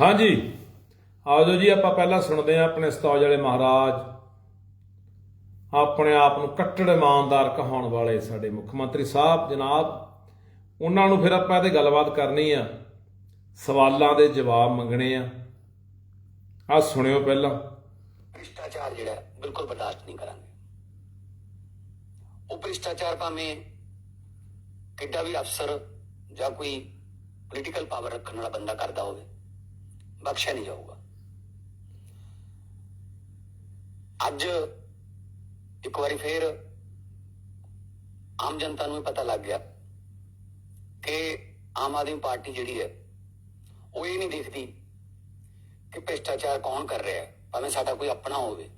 ਹਾਂਜੀ। ਆਜੋ ਜੀ, ਆਪਾਂ ਪਹਿਲਾਂ ਸੁਣਦੇ ਹਾਂ ਆਪਣੇ ਸਤੌਜ ਵਾਲੇ ਮਹਾਰਾਜ। ਆਪਣੇ ਆਪ ਨੂੰ ਕੱਟੜ ਇਮਾਨਦਾਰ ਕਹਾਉਣ ਵਾਲੇ ਸਾਡੇ ਮੁੱਖ ਮੰਤਰੀ ਸਾਹਿਬ, ਜਨਾਬ। ਉਹਨਾਂ ਨੂੰ ਫਿਰ ਆਪਾਂ ਇਹਦੇ ਗੱਲਬਾਤ ਕਰਨੀ ਆ। ਸਵਾਲਾਂ ਦੇ ਜਵਾਬ ਮੰਗਣੇ ਆ। ਆ ਸੁਣਿਓ ਪਹਿਲਾਂ। ਭ੍ਰਿਸ਼ਟਾਚਾਰ ਜਿਹੜਾ ਬਿਲਕੁਲ ਬਰਦਾਸ਼ਤ ਨਹੀਂ ਕਰਾਂਗੇ। ਉਹ ਭ੍ਰਿਸ਼ਟਾਚਾਰ ਭਾਵੇਂ ਕਿੱਡਾ ਵੀ ਅਫਸਰ ਜਾਂ ਕੋਈ ਪੋਲੀਟੀਕਲ ਪਾਵਰ ਰੱਖਣ ਵਾਲਾ ਬੰਦਾ ਕਰਦਾ ਹੋਵੇ ਬਖਸ਼ਿਆ ਨਹੀਂ ਜਾਊਗਾ। ਅੱਜ ਇੱਕ ਵਾਰੀ ਫੇਰ ਆਮ ਜਨਤਾ ਨੂੰ ਪਤਾ ਲੱਗ ਗਿਆ ਕਿ ਆਮ ਆਦਮੀ ਪਾਰਟੀ ਜਿਹੜੀ ਹੈ, ਉਹ ਇਹ ਨਹੀਂ ਦੇਖਦੀ ਕਿ ਭ੍ਰਿਸ਼ਟਾਚਾਰ ਕੌਣ ਕਰ ਰਿਹਾ ਹੈ, ਭਾਵੇਂ ਸਾਡਾ ਕੋਈ ਆਪਣਾ ਹੋਵੇ।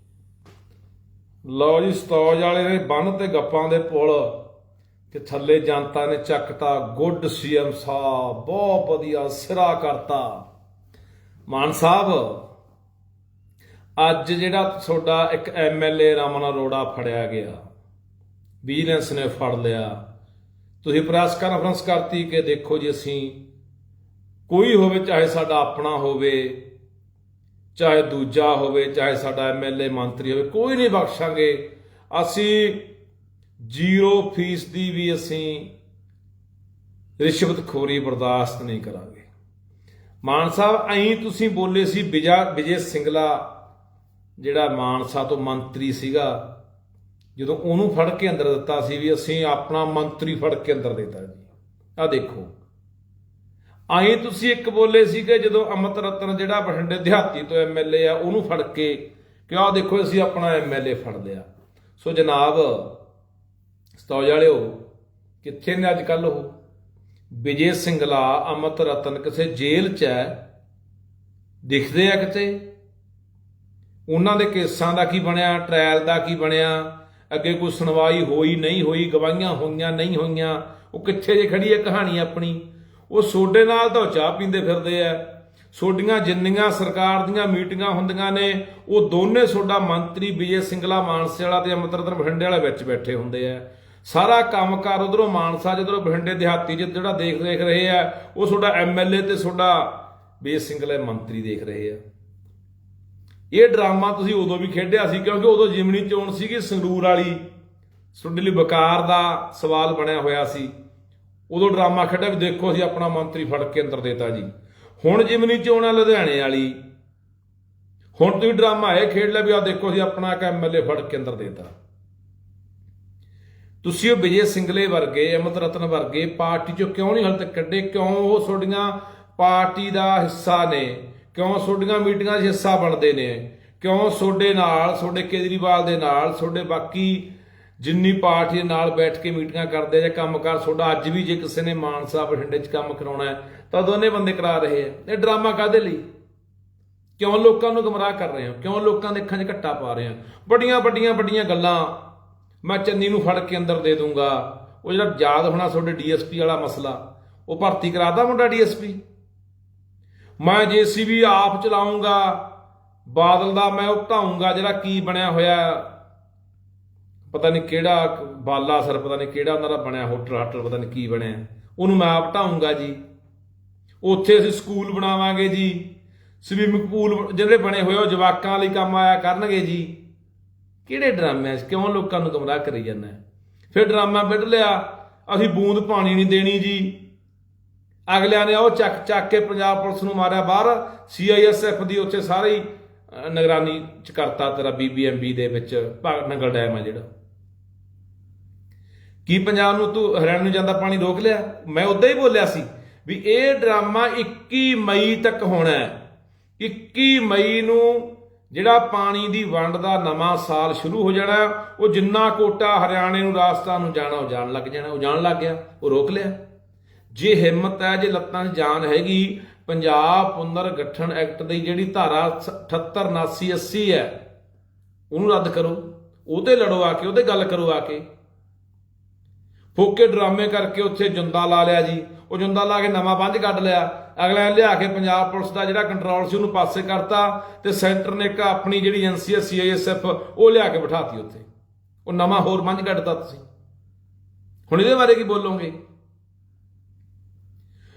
ਲਓ ਜੀ, ਸਤੌਜ ਵਾਲੇ ਨੇ ਬੰਨ ਤੇ ਗੱਪਾਂ ਦੇ ਪੁਲ ਤੇ ਥੱਲੇ ਜਨਤਾ ਨੇ ਚੱਕਤਾ, ਗੁੱਡ ਸੀਐਮ ਸਾਹਿਬ, ਬਹੁਤ ਵਧੀਆ ਸਿਰਾ ਕਰਤਾ। ਮਾਨ ਸਾਹਿਬ, ਅੱਜ ਜਿਹੜਾ ਤੁਹਾਡਾ ਇੱਕ ਐਮਐਲਏ ਰਾਮਨ ਅਰੋੜਾ ਫੜਿਆ ਗਿਆ ਵਿਜੀਲੈਂਸ ਨੇ ਫੜ ਲਿਆ। ਤੁਸੀਂ ਪ੍ਰੈਸ ਕਾਨਫਰੰਸ ਕਰਤੀ ਕਿ ਦੇਖੋ ਜੀ ਅਸੀਂ ਕੋਈ ਹੋਵੇ, ਚਾਹੇ ਸਾਡਾ ਆਪਣਾ ਹੋਵੇ, ਚਾਹੇ ਦੂਜਾ ਹੋਵੇ, ਚਾਹੇ ਸਾਡਾ ਐਮਐਲਏ ਮੰਤਰੀ ਹੋਵੇ, ਕੋਈ ਨਹੀਂ ਬਖਸ਼ਾਂਗੇ। ਅਸੀਂ ਜ਼ੀਰੋ ਫੀਸ ਦੀ ਵੀ ਅਸੀਂ ਰਿਸ਼ਵਤਖੋਰੀ ਬਰਦਾਸ਼ਤ ਨਹੀਂ ਕਰਾਂਗੇ। ਮਾਨ ਸਾਹਿਬ, ਐਂ ਤੁਸੀਂ ਬੋਲੇ ਸੀ ਵਿਜਾ ਵਿਜੇ ਸਿੰਗਲਾ, ਜਿਹੜਾ ਮਾਨਸਾ ਤੋਂ ਮੰਤਰੀ ਸੀਗਾ, ਜਦੋਂ ਉਹਨੂੰ ਫੜ ਕੇ ਅੰਦਰ ਦਿੱਤਾ ਸੀ ਵੀ ਅਸੀਂ ਆਪਣਾ ਮੰਤਰੀ ਫੜ ਕੇ ਅੰਦਰ ਦਿੱਤਾ ਜੀ। ਆ ਦੇਖੋ। ਆਏ ਤੁਸੀਂ ਇੱਕ ਬੋਲੇ ਸੀ ਕਿ ਜਦੋਂ ਅਮਤ ਰਤਨ ਜਿਹੜਾ ਬਠਿੰਡੇ ਦਿਹਾਤੀ ਤੋਂ ਐਮਐਲਏ ਆ, ਉਹਨੂੰ ਫੜ ਕੇ ਕਿ ਆਹ ਦੇਖੋ, ਅਸੀਂ ਆਪਣਾ ਐਮਐਲਏ ਫੜ ਲਿਆ। ਸੋ ਜਨਾਬ, ਸਤੌਜ ਵਾਲਿਓ, ਕਿੱਥੇ ਨੇ ਅੱਜ ਕੱਲ ਉਹ? ਵਿਜੇ ਸਿੰਗਲਾ ਅਮਤ ਰਤਨ ਕਿਸੇ ਜੇਲ੍ਹ 'ਚ ਹੈ? ਦਿਖਦੇ ਆ ਕਿਤੇ? ਉਹਨਾਂ ਦੇ ਕੇਸਾਂ ਦਾ ਕੀ ਬਣਿਆ ਟ੍ਰਾਇਲ ਦਾ ਕੀ ਬਣਿਆ? ਅੱਗੇ ਕੋਈ ਸੁਣਵਾਈ ਹੋਈ ਨਹੀਂ ਹੋਈ, ਗਵਾਹੀਆਂ ਹੋਈਆਂ ਨਹੀਂ ਹੋਈਆਂ। ਉਹ ਕਿੱਥੇ ਜੇ ਖੜੀ ਹੈ ਕਹਾਣੀ ਆਪਣੀ? ਉਹ ਸੋਡੇ ਨਾਲ ਤਾਂ ਉਹ ਚਾਹ ਪੀਂਦੇ ਫਿਰਦੇ ਆ। ਸੋਡੀਆਂ ਜਿੰਨੀਆਂ ਸਰਕਾਰ ਦੀਆਂ ਮੀਟਿੰਗਾਂ ਹੁੰਦੀਆਂ ਨੇ, ਉਹ ਦੋਨੇ ਸੋਡਾ ਮੰਤਰੀ ਵਿਜੇ ਸਿੰਗਲਾ ਮਾਨਸੇ ਵਾਲਾ ਤੇ ਅਮਰਤਰਨ ਬਠਿੰਡੇ ਵਾਲੇ ਵਿੱਚ ਬੈਠੇ ਹੁੰਦੇ ਆ। ਸਾਰਾ ਕੰਮਕਾਰ ਉਧਰੋਂ ਮਾਨਸਾ, ਜਿੱਧਰੋਂ ਬਠਿੰਡੇ ਦਿਹਾਤੀ 'ਚ ਜਿਹੜਾ ਦੇਖ ਦੇਖ ਰਹੇ ਆ, ਉਹ ਤੁਹਾਡਾ ਐਮਐਲਏ ਤੇ ਤੁਹਾਡਾ ਵਿਜੇ ਸਿੰਗਲਾ ਮੰਤਰੀ ਦੇਖ ਰਹੇ ਆ। ਇਹ ਡਰਾਮਾ ਤੁਸੀਂ ਉਦੋਂ ਵੀ ਖੇਡਿਆ ਸੀ, ਕਿਉਂਕਿ ਉਦੋਂ ਜਿਮਨੀ ਚੋਣ ਸੀਗੀ, ਸੰਗਰੂਰ ਵਾਲੀ। ਤੁਹਾਡੇ ਲਈ ਵਕਾਰ ਦਾ ਸਵਾਲ ਬਣਿਆ ਹੋਇਆ ਸੀ। ਉਦੋਂ ਡਰਾਮਾ ਖੇਡਿਆ ਵੀ ਦੇਖੋ ਅਸੀਂ ਆਪਣਾ ਮੰਤਰੀ ਫੜ ਕੇ ਅੰਦਰ ਦੇਤਾ ਜੀ। ਹੁਣ ਜਿਮਨੀ ਚੋਣ ਆ ਲੁਧਿਆਣੇ ਵਾਲੀ। ਹੁਣ ਤੁਸੀਂ ਡਰਾਮਾ ਇਹ ਖੇਡ ਲਿਆ ਵੀ ਆ ਦੇਖੋ ਅਸੀਂ ਆਪਣਾ ਇੱਕ ਐਮਐਲਏ ਫੜ ਕੇ ਅੰਦਰ ਦੇਤਾ। ਤੁਸੀਂ ਉਹ ਵਿਜੇ ਸਿੰਗਲੇ ਵਰਗੇ, ਅਮਤ ਰਤਨ ਵਰਗੇ ਪਾਰਟੀ ਚੋਂ ਕਿਉਂ ਨਹੀਂ ਹਾਲੇ ਤੱਕ ਕੱਢੇ? ਕਿਉਂ ਉਹ ਤੁਹਾਡੀਆਂ ਪਾਰਟੀ ਦਾ ਹਿੱਸਾ ਨੇ? ਕਿਉਂ ਤੁਹਾਡੀਆਂ ਮੀਟਿੰਗਾਂ 'ਚ ਹਿੱਸਾ ਬਣਦੇ ਨੇ? ਕਿਉਂ ਤੁਹਾਡੇ ਨਾਲ, ਤੁਹਾਡੇ ਕੇਜਰੀਵਾਲ ਦੇ ਨਾਲ, ਤੁਹਾਡੇ ਬਾਕੀ ਜਿੰਨੀ ਪਾਰਟੀ ਦੇ ਨਾਲ ਬੈਠ ਕੇ ਮੀਟਿੰਗਾਂ ਕਰਦੇ ਜਾਂ ਕੰਮ ਕੰਮਕਾਰ, ਤੁਹਾਡਾ ਅੱਜ ਵੀ ਜੇ ਕਿਸੇ ਨੇ ਮਾਨਸਾ ਬਠਿੰਡੇ 'ਚ ਕੰਮ ਕਰਾਉਣਾ ਹੈ, ਤਾਂ ਦੋਨੇ ਬੰਦੇ ਕਰਾ ਰਹੇ ਆ। ਇਹ ਡਰਾਮਾ ਕਾਦੇ ਲਈ? ਕਿਉਂ ਲੋਕਾਂ ਨੂੰ ਗਮਰਾਹ ਕਰ ਰਹੇ ਹੋ? ਕਿਉਂ ਲੋਕਾਂ ਦੇ ਅੱਖਾਂ 'ਚ ਘੱਟਾ ਪਾ ਰਹੇ ਹੋ? ਵੱਡੀਆਂ ਵੱਡੀਆਂ ਵੱਡੀਆਂ ਗੱਲਾਂ ਮੈਂ ਚੰਨੀ ਨੂੰ ਫੜ ਕੇ ਅੰਦਰ ਦੇ ਦੂੰਗਾ। ਉਹ ਜਿਹੜਾ ਯਾਦ ਹੋਣਾ ਤੁਹਾਡੇ ਡੀਐਸਪੀ ਵਾਲਾ ਮਸਲਾ, ਉਹ ਭਰਤੀ ਕਰਾਦਾ ਮੁੰਡਾ ਡੀਐਸਪੀ? ਮੈਂ ਜੀਸੀਬੀ ਆਪ ਚਲਾਉਂਗਾ, ਬਾਦਲ ਦਾ ਮੈਂ ਉਹ ਢਾਉਂਗਾ ਜਿਹੜਾ ਕੀ ਬਣਿਆ ਹੋਇਆ ਪਤਾ ਨਹੀਂ ਕਿਹੜਾ ਬਾਲਾ ਸਰ ਪਤਾ ਨਹੀਂ ਕਿਹੜਾ ਉਹਨਾਂ ਦਾ ਬਣਿਆ ਹੋਟਲ ਹਾਟਲ ਪਤਾ ਨਹੀਂ ਕੀ ਬਣਿਆ। ਉਹਨੂੰ ਮੈਂ ਆਪ ਢਾਉਂਗਾ ਜੀ। ਉੱਥੇ ਅਸੀਂ ਸਕੂਲ ਬਣਾਵਾਂਗੇ ਜੀ। ਸਵਿਮਿੰਗ ਪੂਲ ਜਿਹੜੇ ਬਣੇ ਹੋਏ ਉਹ ਜਵਾਕਾਂ ਲਈ ਕੰਮ ਆਇਆ ਕਰਨਗੇ ਜੀ। ਕਿਹੜੇ ਡਰਾਮਿਆਂ 'ਚ ਕਿਉਂ ਲੋਕਾਂ ਨੂੰ ਗਮਰਾਹ ਕਰੀ ਜਾਂਦਾ ਫਿਰ ਡਰਾਮਾ ਵਿੱਢ ਲਿਆ, ਅਸੀਂ ਬੂੰਦ ਪਾਣੀ ਨਹੀਂ ਦੇਣੀ ਜੀ। ਅਗਲਿਆਂ ਨੇ ਉਹ ਚੱਕ ਚੱਕ ਕੇ ਪੰਜਾਬ ਪੁਲਿਸ ਨੂੰ ਮਾਰਿਆ ਬਾਹਰ ਸੀਆਈਐਸਐਫ ਦੀ ਉੱਥੇ ਸਾਰੀ ਨਿਗਰਾਨੀ ਚ ਕਰਤਾ ਤੇਰਾ ਬੀਬੀਐਮਬੀ ਦੇ ਵਿੱਚ ਭਾਗ ਨੰਗਲ ਡੈਮ ਆ ਜਿਹੜਾ। ਕੀ ਪੰਜਾਬ ਨੂੰ ਤੂੰ ਹਰਿਆਣਾ ਨੂੰ ਜਾਂਦਾ ਪਾਣੀ ਰੋਕ ਲਿਆ? ਮੈਂ ਉਦਾਂ ਹੀ ਬੋਲਿਆ ਸੀ ਵੀ ਇਹ ਡਰਾਮਾ 21 ਮਈ ਤੱਕ ਹੋਣਾ ਹੈ। 21 ਮਈ ਨੂੰ ਜਿਹੜਾ ਪਾਣੀ ਦੀ ਵੰਡ ਦਾ ਨਵਾਂ ਸਾਲ ਸ਼ੁਰੂ ਹੋ ਜਾਣਾ, ਉਹ ਜਿੰਨਾ ਕੋਟਾ ਹਰਿਆਣੇ ਨੂੰ, ਰਾਜਸਥਾਨ ਨੂੰ ਜਾਣਾ, ਉਹ ਜਾਣ ਲੱਗ ਜਾਣਾ, ਉਹ ਜਾਣ ਲੱਗ ਗਿਆ, ਉਹ ਰੋਕ ਲਿਆ। ਜੇ ਹਿੰਮਤ ਹੈ, ਜੇ ਲੱਤਾਂ 'ਚ ਜਾਨ ਹੈਗੀ, ਪੰਜਾਬ ਪੁਨਰ ਗਠਨ ਐਕਟ ਦੀ ਜਿਹੜੀ ਧਾਰਾ 78 79 80 ਹੈ, ਉਹਨੂੰ ਰੱਦ ਕਰੋ। ਉਹਦੇ ਲੜੋ ਆ ਕੇ, ਉਹਦੇ ਗੱਲ ਕਰੋ ਆ ਕੇ। ਫੋਕੇ ਡਰਾਮੇ ਕਰਕੇ ਉੱਥੇ ਜੁੰਦਾ ਲਾ ਲਿਆ ਜੀ। ਉਹ ਜੁੰਦਾ ਲਾ ਕੇ ਨਵਾਂ ਬੰਜ ਕੱਢ ਲਿਆ। ਅਗਲੇ ਨੇ ਲਿਆ ਕੇ ਪੰਜਾਬ ਪੁਲਿਸ ਦਾ ਜਿਹੜਾ ਕੰਟਰੋਲ ਸੀ ਉਹਨੂੰ ਪਾਸੇ ਕਰਤਾ ਤੇ ਸੈਂਟਰ ਨੇ ਇੱਕ ਆਪਣੀ ਜਿਹੜੀ ਏਜੰਸੀ ਹੈ ਸੀਆਈਐਸਐਫ ਉਹ ਲਿਆ ਕੇ ਬਿਠਾਤੀ ਉੱਥੇ। ਉਹ ਨਵਾਂ ਹੋਰ ਬੰਜ ਕੱਢਤਾ ਤੁਸੀਂ। ਹੁਣ ਇਹਦੇ ਬਾਰੇ ਕੀ ਬੋਲੋਗੇ?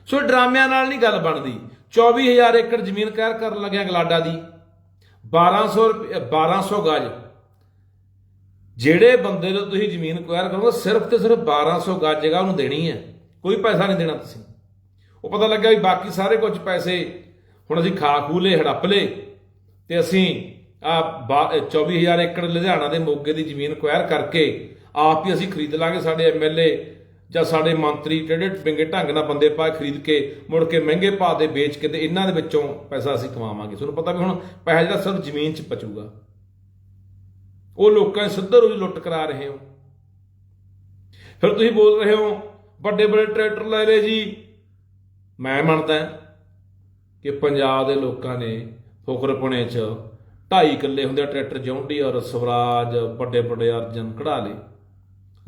ਸੋ ਡਰਾਮਿਆਂ ਨਾਲ ਨਹੀਂ ਗੱਲ ਬਣਦੀ। 24000 ਏਕੜ ਜ਼ਮੀਨ ਕਹਿਰ ਕਰਨ ਲੱਗਿਆ ਗਲਾਡਾ ਦੀ। 1200 ਰੁਪਏ 1200 ਗਜ। ਜਿਹੜੇ ਬੰਦੇ ਨੂੰ ਤੁਸੀਂ ਜ਼ਮੀਨ ਕੁਆਇਰ ਕਰੋਗੇ, ਸਿਰਫ ਤੇ ਸਿਰਫ 1200 ਗਜ ਜਗ੍ਹਾ ਉਹਨੂੰ ਦੇਣੀ ਹੈ। ਕੋਈ ਪੈਸਾ ਨਹੀਂ ਦੇਣਾ ਤੁਸੀਂ। ਉਹ ਪਤਾ ਲੱਗਾ ਵੀ ਬਾਕੀ ਸਾਰੇ ਕੁਝ ਪੈਸੇ ਹੁਣ ਅਸੀਂ ਖਾ ਖੂ ਲਏ, ਹੜੱਪ ਲਏ ਤੇ ਅਸੀਂ ਆ 24000 ਏਕੜ ਲੁਧਿਆਣਾ ਦੇ ਮੋਗੇ ਦੀ ਜ਼ਮੀਨ ਕੁਆਇਰ ਕਰਕੇ ਆਪ ਹੀ ਅਸੀਂ ਖਰੀਦ ਲਾਂਗੇ ਸਾਡੇ ਐਮਐਲਏ ਜਾਂ ਸਾਡੇ ਮੰਤਰੀ ਜਿਹੜੇ ਬਿੰਗੇ ਢੰਗ ਨਾਲ ਬੰਦੇ ਪਾ ਖਰੀਦ ਕੇ ਮੁੜ ਕੇ ਮਹਿੰਗੇ ਭਾਅ ਦੇ ਵੇਚ ਕੇ ਤੇ ਇਹਨਾਂ ਦੇ ਵਿੱਚੋਂ ਪੈਸਾ ਅਸੀਂ ਕਮਾਵਾਂਗੇ। ਤੁਹਾਨੂੰ ਪਤਾ ਵੀ ਹੁਣ ਪੈਸਾ ਜਿਹੜਾ ਸਿਰਫ ਜ਼ਮੀਨ 'ਚ ਪਚੂਗਾ। ਉਹ ਲੋਕਾਂ 'ਚ ਸਿੱਧਾ ਰੋਜ਼ ਲੁੱਟ ਕਰਾ ਰਹੇ ਹੋ। ਫਿਰ ਤੁਸੀਂ ਬੋਲ ਰਹੇ ਹੋ, ਵੱਡੇ ਵੱਡੇ ਟਰੈਕਟਰ ਲੈ ਲਏ ਜੀ। ਮੈਂ ਮੰਨਦਾ ਕਿ ਪੰਜਾਬ ਦੇ ਲੋਕਾਂ ਨੇ ਫੁਕਰਪੁਣੇ 'ਚ ਢਾਈ ਕਿੱਲੇ ਹੁੰਦੇ ਟਰੈਕਟਰ ਜੌਂਡੀ ਔਰ ਸਵਰਾਜ ਵੱਡੇ ਵੱਡੇ ਅਰਜਨ ਕਢਾ ਲਏ।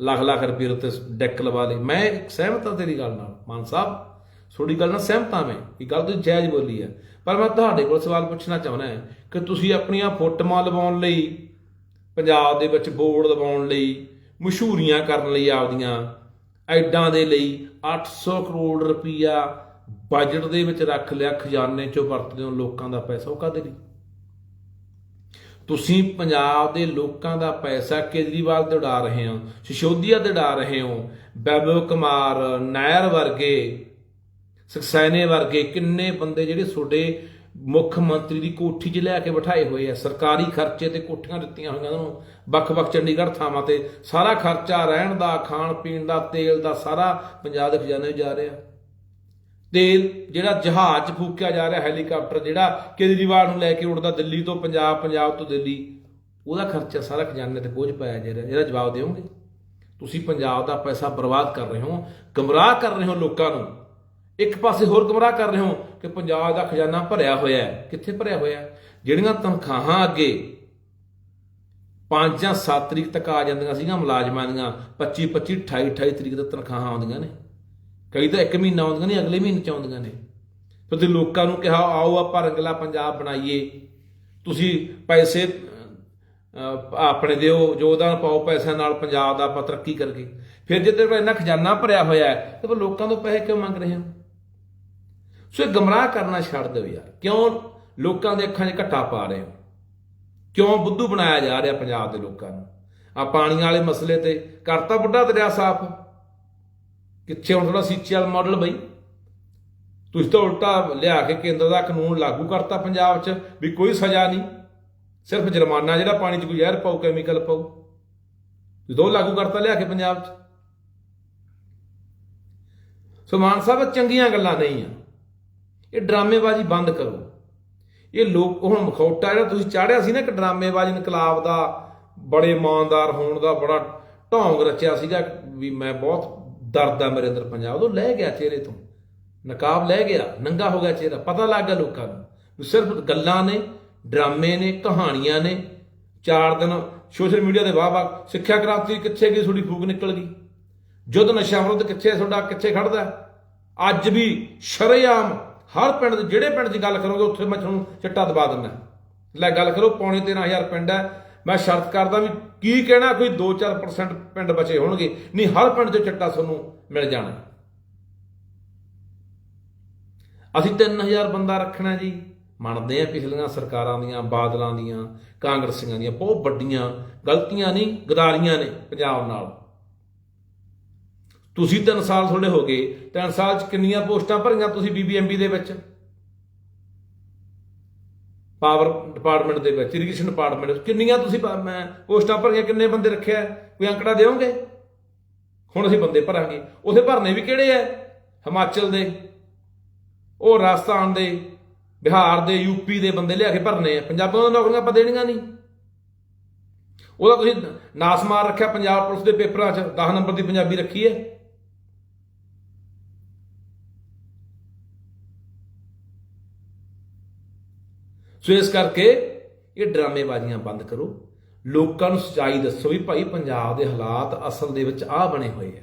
ਲੱਖ ਲੱਖ ਰੁਪਏ ਉੱਤੇ ਡੈਕ ਲਵਾ ਲਏ। ਮੈਂ ਸਹਿਮਤ ਹਾਂ ਤੇਰੀ ਗੱਲ ਨਾਲ, ਮਾਨ ਸਾਹਿਬ। ਤੁਹਾਡੀ ਗੱਲ ਨਾਲ ਸਹਿਮਤ ਹਾਂ ਮੈਂ ਇਹ ਗੱਲ ਤੁਸੀਂ ਜਾਇਜ਼ ਬੋਲੀ ਹੈ। ਪਰ ਮੈਂ ਤੁਹਾਡੇ ਕੋਲ ਸਵਾਲ ਪੁੱਛਣਾ ਚਾਹੁੰਦਾ ਕਿ ਤੁਸੀਂ ਆਪਣੀਆਂ ਫੋਟੋਆਂ ਲਵਾਉਣ ਲਈ ਪੰਜਾਬ ਦੇ ਵਿੱਚ ਬੋਰਡ ਲਵਾਉਣ ਲਈ ਮਸ਼ਹੂਰੀਆਂ ਕਰਨ ਲਈ ਆਪਦੀਆਂ ਐਡਾਂ ਦੇ ਲਈ 800 ਕਰੋੜ ਰੁਪਈਆ ਬਜਟ ਦੇ ਵਿੱਚ ਰੱਖ ਲਿਆ, ਖਜ਼ਾਨੇ ਚੋਂ ਵਰਤਦੇ ਹੋ, ਲੋਕਾਂ ਦਾ ਪੈਸਾ ਉਹ ਕਾਦੇ ਲਈ? ਤੁਸੀਂ ਪੰਜਾਬ ਦੇ ਲੋਕਾਂ ਦਾ ਪੈਸਾ ਕੇਜਰੀਵਾਲ ਤੇ ਉਡਾ ਰਹੇ ਹੋ, ਸਿਸ਼ੋਦੀਆ ਤੇ ਉਡਾ ਰਹੇ ਹੋ ਬੈਬੋ ਕੁਮਾਰ ਨਾਇਰ ਵਰਗੇ ਸਕਸੈਨੇ ਵਰਗੇ ਕਿੰਨੇ ਬੰਦੇ ਜਿਹੜੇ ਤੁਹਾਡੇ ਮੁੱਖ ਮੰਤਰੀ ਦੀ ਕੋਠੀ 'ਚ ਲੈ ਕੇ ਬਿਠਾਏ ਹੋਏ ਆ। ਸਰਕਾਰੀ ਖਰਚੇ ਤੇ ਕੋਠੀਆਂ ਦਿੱਤੀਆਂ ਹੋਈਆਂ ਉਹਨਾਂ ਨੂੰ। ਵੱਖ-ਵੱਖ ਚੰਡੀਗੜ੍ਹ ਥਾਵਾਂ ਤੇ ਸਾਰਾ ਖਰਚਾ ਰਹਿਣ ਦਾ, ਖਾਣ ਪੀਣ ਦਾ, ਤੇਲ ਦਾ ਸਾਰਾ ਪੰਜਾਬ ਦੇ ਖਜ਼ਾਨੇ 'ਚ ਜਾ ਰਿਹਾ। ਤੇਲ ਜਿਹੜਾ ਜਹਾਜ਼ 'ਚ ਫੂਕਿਆ ਜਾ ਰਿਹਾ, ਹੈਲੀਕਾਪਟਰ ਜਿਹੜਾ ਕੇਜਰੀਵਾਲ ਨੂੰ ਲੈ ਕੇ ਉੱਡਦਾ ਦਿੱਲੀ ਤੋਂ ਪੰਜਾਬ ਪੰਜਾਬ ਤੋਂ ਦਿੱਲੀ, ਉਹਦਾ ਖਰਚਾ ਸਾਰਾ ਖਜ਼ਾਨੇ ਤੇ ਬੋਝ ਪਾਇਆ ਜਾ ਰਿਹਾ। ਇਹਦਾ ਜਵਾਬ ਦਿਓਗੇ? ਤੁਸੀਂ ਪੰਜਾਬ ਦਾ ਪੈਸਾ ਬਰਬਾਦ ਕਰ ਰਹੇ ਹੋ, ਗਮਰਾਹ ਕਰ ਰਹੇ ਹੋ ਲੋਕਾਂ ਨੂੰ। ਇੱਕ ਪਾਸੇ ਹੋਰ ਗਮਰਾਹ ਕਰ ਰਹੇ ਹੋ ਕਿ ਪੰਜਾਬ ਦਾ ਖਜ਼ਾਨਾ ਭਰਿਆ ਹੋਇਆ ਹੈ। ਕਿੱਥੇ ਭਰਿਆ ਹੋਇਆ ਹੈ? ਜਿਹੜੀਆਂ ਤਨਖਾਹਾਂ ਅੱਗੇ 5 ਜਾਂ 7 ਤਰੀਕ ਤੱਕ ਆ ਜਾਂਦੀਆਂ ਸੀਗੀਆਂ ਮੁਲਾਜ਼ਮਾਂ ਦੀਆਂ 25 25 28 28 ਤਰੀਕ ਤੱਕ ਤਨਖਾਹਾਂ ਆਉਂਦੀਆਂ ਨੇ। ਕਈ ਤਾਂ ਇੱਕ ਮਹੀਨਾ ਆਉਂਦੀਆਂ ਨੇ, ਅਗਲੇ ਮਹੀਨੇ ਚ ਆਉਂਦੀਆਂ ਨੇ। ਫਿਰ ਤੁਸੀਂ ਲੋਕਾਂ ਨੂੰ ਕਿਹਾ, ਆਓ ਆਪਾਂ ਰੰਗਲਾ ਪੰਜਾਬ ਬਣਾਈਏ। ਤੁਸੀਂ ਪੈਸੇ ਆਪਣੇ ਦਿਓ, ਯੋਗਦਾਨ ਪਾਓ ਪੈਸਿਆਂ ਨਾਲ ਪੰਜਾਬ ਦਾ ਆਪਾਂ ਤਰੱਕੀ ਕਰਕੇ। ਫਿਰ ਜੇ ਤੇਰੇ ਇੰਨਾ ਖਜ਼ਾਨਾ ਭਰਿਆ ਹੋਇਆ ਹੈ, ਤੇ ਲੋਕਾਂ ਤੋਂ ਪੈਸੇ ਕਿਉਂ ਮੰਗ ਰਹੇ ਹੋ? ਸੋ ਇਹ ਗਮਰਾਹ ਕਰਨਾ ਛੱਡ ਦਿਓ ਯਾਰ। ਕਿਉਂ ਲੋਕਾਂ ਦੇ ਅੱਖਾਂ 'ਚ ਘੱਟਾ ਪਾ ਰਹੇ ਹੋ? ਕਿਉਂ ਬੁੱਧੂ ਬਣਾਇਆ ਜਾ ਰਿਹਾ ਪੰਜਾਬ ਦੇ ਲੋਕਾਂ ਨੂੰ? ਆ ਪਾਣੀ ਵਾਲੇ ਮਸਲੇ ਤੇ ਕਰਤਾ ਬੁੱਢਾ ਦਰਿਆ ਸਾਫ਼। ਕਿੱਥੇ ਹੁਣ ਥੋੜਾ ਸੀਚੇ ਵਾਲਾ ਮਾਡਲ ਬਈ? ਤੁਸੀਂ ਤਾਂ ਉਲਟਾ ਲਿਆ ਕੇ ਕੇਂਦਰ ਦਾ ਕਾਨੂੰਨ ਲਾਗੂ ਕਰਤਾ ਪੰਜਾਬ 'ਚ ਵੀ ਕੋਈ ਸਜ਼ਾ ਨਹੀਂ। ਸਿਰਫ ਜੁਰਮਾਨਾ ਜਿਹੜਾ ਪਾਣੀ 'ਚ ਕੋਈ ਜ਼ਹਿਰ ਪਾਉ ਕੈਮੀਕਲ ਪਾਉ ਦੋ ਲਾਗੂ ਕਰਤਾ ਲਿਆ ਕੇ ਪੰਜਾਬ 'ਚ। ਸੋ ਮਾਨ ਸਾਹਿਬ ਚੰਗੀਆਂ ਗੱਲਾਂ ਨਹੀਂ ਆ। ਇਹ ਡਰਾਮੇਬਾਜ਼ੀ ਬੰਦ ਕਰੋ। ਇਹ ਲੋਕ ਹੁਣ ਮਖੌਟਾ ਜਿਹੜਾ ਤੁਸੀਂ ਚਾੜਿਆ ਸੀ ਨਾ ਕਿ ਡਰਾਮੇਬਾਜ਼ੀ ਇਨਕਲਾਬ ਦਾ, ਬੜੇ ਇਮਾਨਦਾਰ ਹੋਣ ਦਾ, ਬੜਾ ਢੋਂਗ ਰਚਿਆ ਸੀਗਾ ਵੀ ਮੈਂ ਬਹੁਤ ਦਰਦ ਆ ਮੇਰੇ ਅੰਦਰ ਪੰਜਾਬ ਉਹ ਲੈ ਗਿਆ ਚਿਹਰੇ ਤੋਂ। ਨਕਾਬ ਲੈ ਗਿਆ, ਨੰਗਾ ਹੋ ਗਿਆ ਚਿਹਰਾ। ਪਤਾ ਲੱਗ ਗਿਆ ਲੋਕਾਂ ਨੂੰ ਸਿਰਫ ਗੱਲਾਂ ਨੇ, ਡਰਾਮੇ ਨੇ, ਕਹਾਣੀਆਂ ਨੇ। ਚਾਰ ਦਿਨ ਸੋਸ਼ਲ ਮੀਡੀਆ ਦੇ ਵਾਹ ਵਾਹ, ਸਿੱਖਿਆ ਕ੍ਰਾਂਤੀ ਕਿੱਥੇ ਗਈ, ਤੁਹਾਡੀ ਫੂਕ ਨਿਕਲ ਗਈ? ਜੁੱਧ ਨਸ਼ਾ ਵਿਰੁੱਧ ਕਿੱਥੇ ਤੁਹਾਡਾ, ਕਿੱਥੇ ਖੜਦਾ ਅੱਜ ਵੀ ਸ਼ਰੇਆਮ ਹਰ ਪਿੰਡ ਦੇ ਜਿਹੜੇ ਪਿੰਡ ਦੀ ਗੱਲ ਕਰੋਗੇ, ਉੱਥੇ ਮੈਂ ਤੁਹਾਨੂੰ ਚਿੱਟਾ ਦਬਾ ਦਿੰਦਾ। ਲੈ ਗੱਲ ਕਰੋ, ਪੌਣੇ 13000 ਪਿੰਡ ਹੈ। ਮੈਂ ਸ਼ਰਤ ਕਰਦਾ ਵੀ ਕੀ ਕਹਿਣਾ, ਕੋਈ 2-4% ਪਿੰਡ ਬਚੇ ਹੋਣਗੇ। ਨਹੀਂ, ਹਰ ਪਿੰਡ 'ਚ ਚਿੱਟਾ ਤੁਹਾਨੂੰ ਮਿਲ ਜਾਣਾ। ਅਸੀਂ 3000 ਬੰਦਾ ਰੱਖਣਾ ਜੀ। ਮੰਨਦੇ ਆ ਪਿਛਲੀਆਂ ਸਰਕਾਰਾਂ ਦੀਆਂ, ਬਾਦਲਾਂ ਦੀਆਂ, ਕਾਂਗਰਸੀਆਂ ਦੀਆਂ, ਬਹੁਤ ਵੱਡੀਆਂ, ਗਲਤੀਆਂ ਨਹੀਂ, ਗਦਾਰੀਆਂ ਨੇ ਪੰਜਾਬ ਨਾਲ। ਤੁਸੀਂ 3 ਸਾਲ ਤੁਹਾਡੇ ਹੋ ਗਏ 3 ਸਾਲ ਚ ਕਿੰਨੀਆਂ ਪੋਸਟਾਂ ਭਰੀਆਂ ਤੁਸੀਂ ਬੀਬੀਐਮਬੀ ਦੇ ਵਿੱਚ? ਪਾਵਰ ਡਿਪਾਰਟਮੈਂਟ ਦੇ ਵਿੱਚ ਇਰੀਗੇਸ਼ਨ ਡਿਪਾਰਟਮੈਂਟ ਵਿੱਚ, ਕਿੰਨੀਆਂ ਤੁਸੀਂ ਪੋਸਟਾਂ ਭਰੀਆਂ, ਕਿੰਨੇ ਬੰਦੇ ਰੱਖਿਆ ਕੋਈ ਅੰਕੜਾ ਦਿਓਗੇ? ਹੁਣ ਅਸੀਂ ਬੰਦੇ ਭਰਾਂਗੇ। ਉਥੇ ਭਰਨੇ ਵੀ ਕਿਹੜੇ ਐ ਹਿਮਾਚਲ ਦੇ, ਉਹ ਰਾਜਸਥਾਨ ਦੇ, ਬਿਹਾਰ ਦੇ ਯੂਪੀ ਦੇ ਬੰਦੇ ਲਿਆ ਕੇ ਭਰਨੇ ਆ। ਪੰਜਾਬੀਆਂ ਨੂੰ ਨੌਕਰੀਆਂ ਆਪਾਂ ਦੇਣੀਆਂ ਨਹੀਂ। ਉਹਦਾ ਤੁਸੀਂ ਨਾਸ ਮਾਰ ਰੱਖਿਆ ਪੰਜਾਬ ਪੁਲਿਸ ਦੇ ਪੇਪਰਾਂ 'ਚ 10 ਨੰਬਰ ਦੀ ਪੰਜਾਬੀ ਰੱਖੀ ਹੈ। ਸੋ ਇਸ ਕਰਕੇ ਇਹ ਡਰਾਮੇਬਾਜ਼ੀਆਂ ਬੰਦ ਕਰੋ। ਲੋਕਾਂ ਨੂੰ ਸੱਚਾਈ ਦੱਸੋ ਵੀ ਭਾਈ ਪੰਜਾਬ ਦੇ ਹਾਲਾਤ ਅਸਲ ਦੇ ਵਿੱਚ ਆ ਬਣੇ ਹੋਏ ਆ।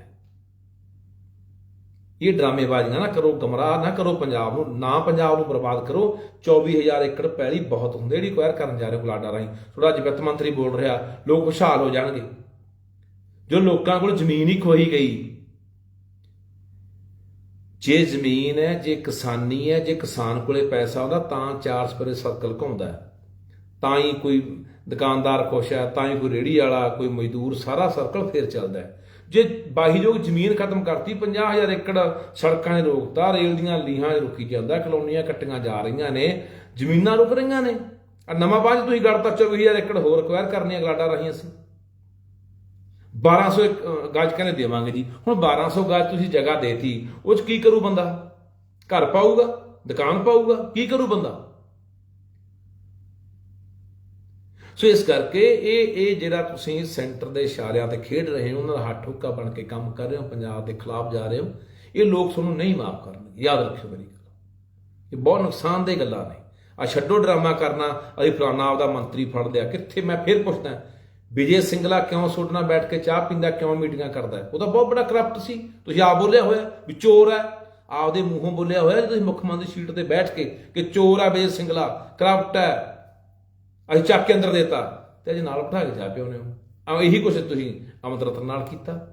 ਇਹ ਡਰਾਮੇਬਾਜ਼ੀਆਂ ਨਾ ਕਰੋ, ਗਮਰਾਹ ਨਾ ਕਰੋ ਪੰਜਾਬ ਨੂੰ, ਨਾ ਪੰਜਾਬ ਨੂੰ ਬਰਬਾਦ ਕਰੋ। 24000 ਏਕੜ ਪੈਲੀ ਬਹੁਤ ਹੁੰਦੇ, ਜਿਹੜੀ ਕੁਆਇਰ ਕਰਨ ਜਾ ਰਹੇ ਬੁਲਾਡਾ ਰਾਹੀਂ। ਥੋੜਾ ਅੱਜ ਵਿੱਤ ਮੰਤਰੀ ਬੋਲ ਰਿਹਾ, ਲੋਕ ਖੁਸ਼ਹਾਲ ਹੋ ਜਾਣਗੇ। ਜੋ ਲੋਕਾਂ ਕੋਲ ਜ਼ਮੀਨ ਹੀ ਖੋਈ ਗਈ ਜੇ ਜ਼ਮੀਨ ਹੈ, ਜੇ ਕਿਸਾਨੀ ਹੈ, ਜੇ ਕਿਸਾਨ ਕੋਲੇ ਪੈਸਾ ਆਉਂਦਾ ਤਾਂ ਚਾਰ ਸਪਰੇ ਸਰਕਲ ਘੁੰਮਦਾ ਤਾਂ ਹੀ ਕੋਈ ਦੁਕਾਨਦਾਰ ਖੁਸ਼ ਹੈ, ਤਾਂ ਹੀ ਕੋਈ ਰੇੜੀ ਵਾਲਾ, ਕੋਈ ਮਜ਼ਦੂਰ, ਸਾਰਾ ਸਰਕਲ ਫੇਰ ਚੱਲਦਾ ਜੇ ਬਾਹੀਯੋਗ ਜ਼ਮੀਨ ਖਤਮ ਕਰਤੀ 50000 ਏਕੜ ਸੜਕਾਂ ਨੇ ਰੋਕਤਾ, ਰੇਲ ਦੀਆਂ ਲੀਹਾਂ ਰੁਕੀ ਜਾਂਦਾ, ਕਲੋਨੀਆਂ ਕੱਟੀਆਂ ਜਾ ਰਹੀਆਂ ਨੇ, ਜ਼ਮੀਨਾਂ ਰੁਕ ਰਹੀਆਂ ਨੇ। ਆ ਨਵਾਂ ਬਾਅਦ ਤੁਸੀਂ ਗੜਤਾ 24000 ਏਕੜ ਹੋਰ ਅਕਵਾਇਰ ਕਰਨੀਆਂ ਗਲਾਡਾ ਰਹੀਆਂ ਅਸੀਂ। 1200 ਇੱਕ, ਅਹ, ਕਹਿੰਦੇ ਦੇਵਾਂਗੇ ਜੀ। ਹੁਣ 1200 ਗਜ ਤੁਸੀਂ ਜਗ੍ਹਾ ਦੇਤੀ ਉਹ ਚ ਕੀ ਕਰੂ ਬੰਦਾ? ਘਰ ਪਾਊਗਾ ਦੁਕਾਨ ਪਾਊਗਾ ਕੀ ਕਰੂ ਬੰਦਾ? ਸੋ ਇਸ ਕਰਕੇ ਇਹ ਇਹ ਜਿਹੜਾ ਤੁਸੀਂ ਸੈਂਟਰ ਦੇ ਇਸ਼ਾਰਿਆਂ ਤੇ ਖੇਡ ਰਹੇ ਹੋ ਉਹਨਾਂ ਦਾ ਹੱਥ ਹੁੱਕਾ ਬਣ ਕੇ ਕੰਮ ਕਰ ਰਹੇ ਹੋ ਪੰਜਾਬ ਦੇ ਖਿਲਾਫ ਜਾ ਰਹੇ ਹੋ ਇਹ ਲੋਕ ਤੁਹਾਨੂੰ ਨਹੀਂ ਮਾਫ ਕਰਨਗੇ। ਯਾਦ ਰੱਖਿਓ ਮੇਰੀ ਗੱਲ। ਇਹ ਬਹੁਤ ਨੁਕਸਾਨਦੇਹ ਗੱਲਾਂ ਨੇ। ਆ ਛੱਡੋ ਡਰਾਮਾ ਕਰਨਾ ਅਸੀਂ ਫਲਾਣਾ ਆਪਦਾ ਮੰਤਰੀ ਫੜ ਲਿਆ ਕਿੱਥੇ ਮੈਂ ਫਿਰ ਪੁੱਛਦਾ। ਵਿਜੇ ਸਿੰਗਲਾ ਕਿਉਂ ਸੁੱਟਣਾ ਬੈਠ ਕੇ ਚਾਹ ਪੀਂਦਾ, ਕਿਉਂ ਮੀਟਿੰਗਾਂ ਕਰਦਾ? ਉਹ ਤਾਂ ਬਹੁਤ ਬੜਾ ਕਰਪਟ ਸੀ। ਤੁਸੀਂ ਆਪ ਬੋਲਿਆ ਹੋਇਆ ਵੀ ਚੋਰ ਹੈ। ਆਪਦੇ ਮੂੰਹੋਂ ਬੋਲਿਆ ਹੋਇਆ ਜੇ ਤੁਸੀਂ ਮੁੱਖ ਮੰਤਰੀ ਸੀਟ ਤੇ ਬੈਠ ਕੇ ਕਿ ਚੋਰ ਹੈ ਵਿਜੇ ਸਿੰਗਲਾ ਕਰਪਟ ਹੈ। ਅਸੀਂ ਚੱਕ ਕੇ ਅੰਦਰ ਦੇਤਾ ਤੇ ਅਜੇ ਨਾਲ ਬਿਠਾ ਕੇ ਜਾ ਪਿਓ ਨੇ ਆ ਇਹੀ ਕੁਛ ਤੁਸੀਂ ਅਮਰ ਰਤਨ ਨਾਲ ਕੀਤਾ।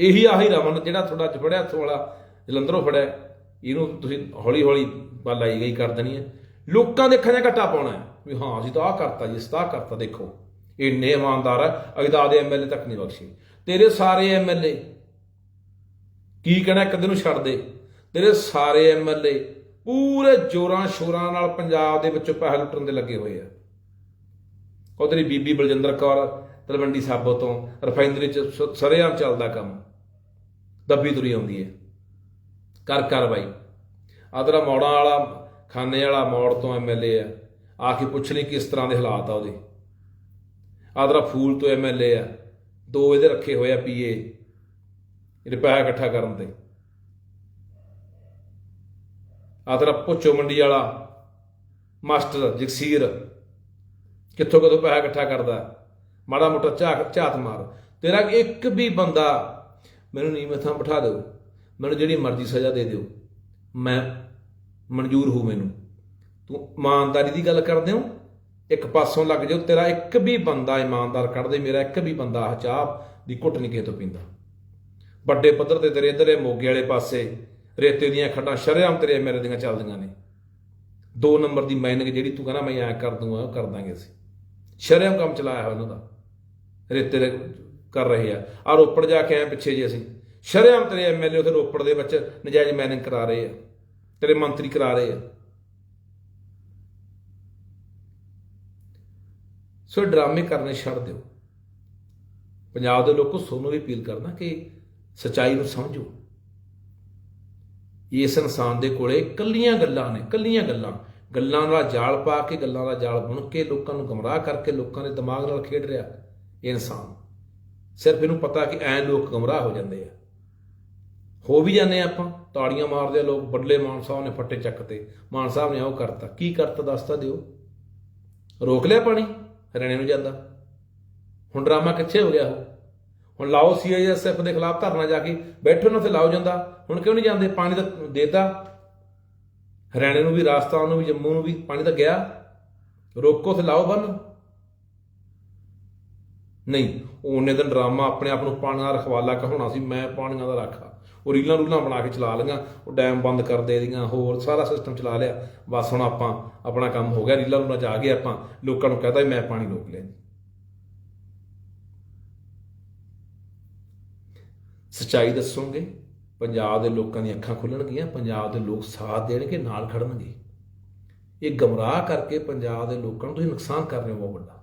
ਇਹੀ ਆਹੀ ਰਮਨ ਜਿਹੜਾ ਤੁਹਾਡਾ ਚ ਫੜਿਆ, ਇੱਥੋਂ ਵਾਲਾ ਜਲੰਧਰੋਂ ਫੜਿਆ, ਇਹਨੂੰ ਤੁਸੀਂ ਹੌਲੀ ਹੌਲੀ ਬਾਲਾਈ ਗਈ ਕਰ ਦੇਣੀ ਹੈ। ਲੋਕਾਂ ਦੇ ਅੱਖਾਂ 'ਚ ਘੱਟਾ ਪਾਉਣਾ ਵੀ ਹਾਂ, ਅਸੀਂ ਤਾਂ ਆਹ ਕਰਤਾ ਜੀ ਸਤਾ ਕਰਤਾ, ਦੇਖੋ। ਇੰਨੇ ਇਮਾਨਦਾਰ ਹੈ ਅਜਦਾ ਦੇ ਐਮਐਲਏ ਤੱਕ ਨਹੀਂ ਬਖਸ਼ੀ। ਤੇਰੇ ਸਾਰੇ ਐਮਐਲਏ ਕੀ ਕਹਿਣਾ ਕਦੇ ਨੂੰ ਛੱਡ ਦੇ। ਤੇਰੇ ਸਾਰੇ ਐਮਐਲਏ ਪੂਰੇ ਜੋਰਾਂ ਸ਼ੋਰਾਂ ਨਾਲ ਪੰਜਾਬ ਦੇ ਵਿੱਚੋਂ ਪੈਸੇ ਲੁੱਟਣ ਦੇ ਲੱਗੇ ਹੋਏ ਆ। ਉਹ ਤੇਰੀ ਬੀਬੀ ਬਲਜਿੰਦਰ ਕੌਰ, ਤਲਵੰਡੀ ਸਾਬੋ ਤੋਂ ਰਿਫਾਈਨਰੀ ਚ ਸ- ਸਰੇਆਮ ਚੱਲਦਾ ਕੰਮ। ਦੱਬੀ ਤੁਰੀ ਆਉਂਦੀ ਹੈ ਕਰ ਕਾਰਵਾਈ। ਆਹ ਤੇਰਾ ਮੌੜਾਂ ਵਾਲਾ, ਖਾਨੇ ਵਾਲਾ ਮੌੜ ਤੋਂ ਐਮਐਲਏ ਆ। ਆ ਕੇ ਪੁੱਛ ਲਈ ਕਿਸ ਤਰ੍ਹਾਂ ਦੇ ਹਾਲਾਤ ਆ ਉਹਦੇ। ਆਦਰਾ ਤੇਰਾ ਫੂਲ ਤੋਂ ਐਮਐਲਏ ਆ। ਦੋ ਇਹਦੇ ਰੱਖੇ ਹੋਏ ਆ ਪੀਏ ਇਹਦੇ ਪੈਸਾ ਇਕੱਠਾ ਕਰਨ ਤੇ। ਆਹ ਤੇਰਾ ਪੁੱਛੋ ਮੰਡੀ ਵਾਲਾ, ਮਾਸਟਰ ਜਗਸੀਰ, ਕਿੱਥੋਂ ਕਦੋਂ ਪੈਸਾ ਇਕੱਠਾ ਕਰਦਾ? ਮਾੜਾ ਮੋਟਾ ਝਾਕ, ਝਾਤ ਮਾਰ। ਤੇਰਾ ਇੱਕ ਵੀ ਬੰਦਾ ਮੈਨੂੰ ਨੀਵੇਂ ਥਾਂ ਬਿਠਾ ਦਿਓ। ਮੈਨੂੰ ਜਿਹੜੀ ਮਰਜ਼ੀ ਸਜ਼ਾ ਦੇ ਦਿਓ। ਮੈਂ ਮਨਜ਼ੂਰ ਹੋ ਮੈਨੂੰ। ਤੂੰ ਇਮਾਨਦਾਰੀ ਦੀ ਗੱਲ ਕਰਦੇ ਹੋ? ਇੱਕ ਪਾਸੋਂ ਲੱਗ ਜਾਓ, ਤੇਰਾ ਇੱਕ ਵੀ ਬੰਦਾ ਇਮਾਨਦਾਰ ਕੱਢ ਦੇ, ਮੇਰਾ ਇੱਕ ਵੀ ਬੰਦਾ ਆਹ ਚਾਹ ਦੀ ਘੁੱਟ ਨਹੀਂ ਕਿਸੇ ਤੋਂ ਪੀਂਦਾ। ਵੱਡੇ ਪੱਧਰ ਤੇ ਤੇਰੇ ਇਧਰੇ ਮੋਗੇ ਵਾਲੇ ਪਾਸੇ ਰੇਤੇ ਦੀਆਂ ਖੱਡਾਂ ਸ਼ਰੇਆਮ ਤੇਰੇ ਮੇਰੇ ਦੀਆਂ ਚੱਲਦੀਆਂ ਨੇ। ਦੋ ਨੰਬਰ ਦੀ ਮਾਈਨਿੰਗ ਜਿਹੜੀ ਤੂੰ ਕਹਿੰਦਾ, ਮੈਂ ਐਂ ਕਰ ਦੂੰਗਾ, ਉਹ ਕਰ ਦਾਂਗੇ ਅਸੀਂ। ਸ਼ਰੇਆਮ ਕੰਮ ਚਲਾਇਆ ਹੋਇਆ ਉਹਨਾਂ ਦਾ। ਰੇਤੇ ਦੇ ਕਰ ਰਹੇ ਆ। ਆ ਰੋਪੜ ਜਾ ਕੇ ਆਏ ਪਿੱਛੇ ਜੇ ਅਸੀਂ। ਸ਼ਰੇਆਮ ਤੇਰੇ ਐਮਐਲਏ ਉਥੇ ਰੋਪੜ ਦੇ ਵਿੱਚ ਨਜਾਇਜ਼ ਮਾਈਨਿੰਗ ਕਰਾ ਰਹੇ ਆ। ਤੇਰੇ ਮੰਤਰੀ ਕਰਾ ਰਹੇ ਆ। ਸੋ ਇਹ ਡਰਾਮੇ ਕਰਨੇ ਛੱਡ ਦਿਓ। ਪੰਜਾਬ ਦੇ ਲੋਕੋ ਸੋਨੂੰ ਵੀ ਅਪੀਲ ਕਰਨਾ ਕਿ ਸਚਾਈ ਨੂੰ ਸਮਝੋ। ਇਸ ਇਨਸਾਨ ਦੇ ਕੋਲੇ ਕੱਲੀਆਂ ਗੱਲਾਂ ਨੇ ਕੱਲੀਆਂ ਗੱਲਾਂ। ਗੱਲਾਂ ਦਾ ਜਾਲ ਪਾ ਕੇ, ਗੱਲਾਂ ਦਾ ਜਾਲ ਬੁਣ ਕੇ ਲੋਕਾਂ ਨੂੰ ਗਮਰਾਹ ਕਰਕੇ ਲੋਕਾਂ ਦੇ ਦਿਮਾਗ ਨਾਲ ਖੇਡ ਰਿਹਾ ਇਹ ਇਨਸਾਨ। ਸਿਰਫ ਇਹਨੂੰ ਪਤਾ ਕਿ ਐਂ ਲੋਕ ਗਮਰਾਹ ਹੋ ਜਾਂਦੇ ਆ। ਹੋ ਵੀ ਜਾਂਦੇ ਆਪਾਂ, ਤਾੜੀਆਂ ਮਾਰਦੇ ਆ ਲੋਕ ਬੱਲੇ ਮਾਨ ਸਾਹਿਬ ਨੇ ਫੱਟੇ ਚੱਕਤੇ ਮਾਨ ਸਾਹਿਬ ਨੇ ਉਹ ਕਰਤਾ। ਕੀ ਕਰਤਾ ਦੱਸਤਾ ਦਿਓ। ਰੋਕ ਲਿਆ ਪਾਣੀ? ਹਰਿਆਣੇ ਨੂੰ ਜਾਂਦਾ। ਹੁਣ ਡਰਾਮਾ ਕਿੱਥੇ ਹੋ ਗਿਆ? ਉਹ ਹੁਣ ਲਾਓ ਸੀਆਈਐਸਐਫ ਦੇ ਖਿਲਾਫ ਧਰਨਾ ਜਾ ਕੇ ਬੈਠੋ ਨਾ ਤੇ ਲਾਓ ਜਾਂਦਾ। ਹੁਣ ਕਿਉਂ ਨਹੀਂ ਜਾਂਦੇ? ਪਾਣੀ ਤਾਂ ਦੇਤਾ। ਹਰਿਆਣੇ ਨੂੰ ਵੀ, ਰਾਜਸਥਾਨ ਨੂੰ ਵੀ, ਜੰਮੂ ਨੂੰ ਵੀ ਪਾਣੀ ਤਾਂ ਗਿਆ। ਰੋਕੋ ਤੇ ਲਾਓ ਬੰਨ। ਨਹੀਂ, ਉਹਨੇ ਦਿਨ ਡਰਾਮਾ ਆਪਣੇ ਆਪ ਨੂੰ ਪਾਣੀਆਂ ਦਾ ਰਖਵਾਲਾ ਕਹਾਉਣਾ ਸੀ, ਮੈਂ ਪਾਣੀਆਂ ਦਾ ਰਾਖਾ ਉਹ ਰੀਲਾਂ ਰੂਲਾਂ ਬਣਾ ਕੇ ਚਲਾ ਲਈਆਂ, ਉਹ ਡੈਮ ਬੰਦ ਕਰ ਦੇ ਦੀਆਂ ਹੋਰ ਸਾਰਾ ਸਿਸਟਮ ਚਲਾ ਲਿਆ। ਬਸ ਹੁਣ ਆਪਾਂ ਆਪਣਾ ਕੰਮ ਹੋ ਗਿਆ, ਰੀਲਾਂ ਰੂਲਾਂ ਚ ਆ ਗਏ ਆਪਾਂ, ਲੋਕਾਂ ਨੂੰ ਕਹਤਾ ਮੈਂ ਪਾਣੀ ਰੋਕ ਲਿਆ। ਸੱਚਾਈ ਦੱਸੋਗੇ? ਪੰਜਾਬ ਦੇ ਲੋਕਾਂ ਦੀਆਂ ਅੱਖਾਂ ਖੁੱਲਣਗੀਆਂ, ਪੰਜਾਬ ਦੇ ਲੋਕ ਸਾਥ ਦੇਣਗੇ, ਨਾਲ ਖੜਨਗੇ। ਇਹ ਗਮਰਾਹ ਕਰਕੇ ਪੰਜਾਬ ਦੇ ਲੋਕਾਂ ਨੂੰ ਤੁਸੀਂ ਨੁਕਸਾਨ ਕਰ ਰਹੇ ਹੋ ਬਹੁਤ ਵੱਡਾ